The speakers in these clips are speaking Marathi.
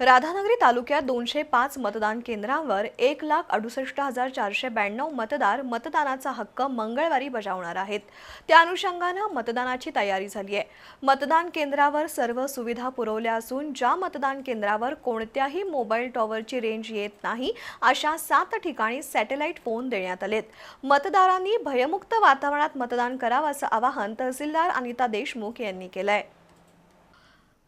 राधानगरी तालुक्यात दोनशे पाच मतदान केंद्रांवर एक लाख अडुसष्ट हजार चारशे ब्याण्णव मतदार मतदानाचा हक्क मंगळवारी बजावणार आहेत. त्या अनुषंगानं मतदानाची तयारी झाली आहे. मतदान केंद्रावर सर्व सुविधा पुरवल्या असून ज्या मतदान केंद्रावर कोणत्याही मोबाईल टॉवरची रेंज येत नाही अशा सात ठिकाणी सॅटेलाईट फोन देण्यात आलेत. मतदारांनी भयमुक्त वातावरणात मतदान करावं असं आवाहन तहसीलदार अनिता देशमुख यांनी केलं आहे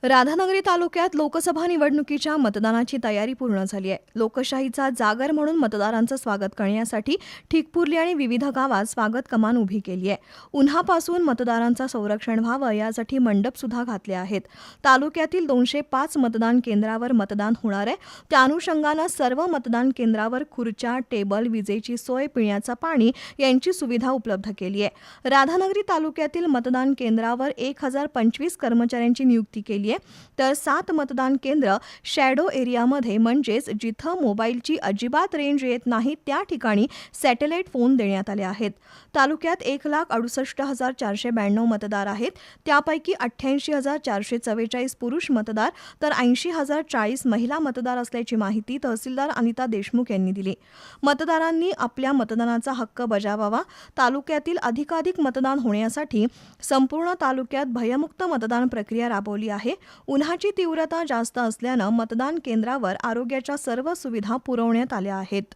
राधानगरी तालुक्यात लोकसभा निवडणुकीच्या मतदानाची तयारी पूर्ण झाली आहे. लोकशाहीचा जागर म्हणून मतदारांचं स्वागत करण्यासाठी ठिकपुरली आणि विविध गावात स्वागत कमान उभी केली आहे. उन्हापासून मतदारांचं संरक्षण व्हावं यासाठी मंडप सुद्धा घातले आहेत. तालुक्यातील दोनशे पाच मतदान केंद्रावर मतदान होणार आहे. त्या अनुषंगानं सर्व मतदान केंद्रावर खुर्च्या टेबल विजेची सोय पिण्याचं पाणी यांची सुविधा उपलब्ध केली आहे. राधानगरी तालुक्यातील मतदान केंद्रावर एक हजार पंचवीस कर्मचाऱ्यांची नियुक्ती केली आहे तर सात मतदान केंद्र शॅडो एरियामध्ये म्हणजेच जिथं मोबाईलची अजिबात रेंज येत नाही त्या ठिकाणी सॅटेलाईट फोन देण्यात आले आहेत. तालुक्यात एक लाख अडुसष्ट हजार चारशे ब्याण्णव मतदार आहेत. त्यापैकी अठ्ठ्याऐंशी हजार चारशे चव्वेचाळीस पुरुष मतदार तर ऐंशी हजार चाळीस महिला मतदार असल्याची माहिती तहसीलदार अनिता देशमुख यांनी दिली. मतदारांनी आपल्या मतदानाचा हक्क बजावावा. तालुक्यातील अधिकाधिक मतदान होण्यासाठी संपूर्ण तालुक्यात भयमुक्त मतदान प्रक्रिया राबवली आहे. उन्हाची तीव्रता जास्त असल्यानं मतदान केंद्रावर आरोग्याच्या सर्व सुविधा पुरवण्यात आल्या आहेत.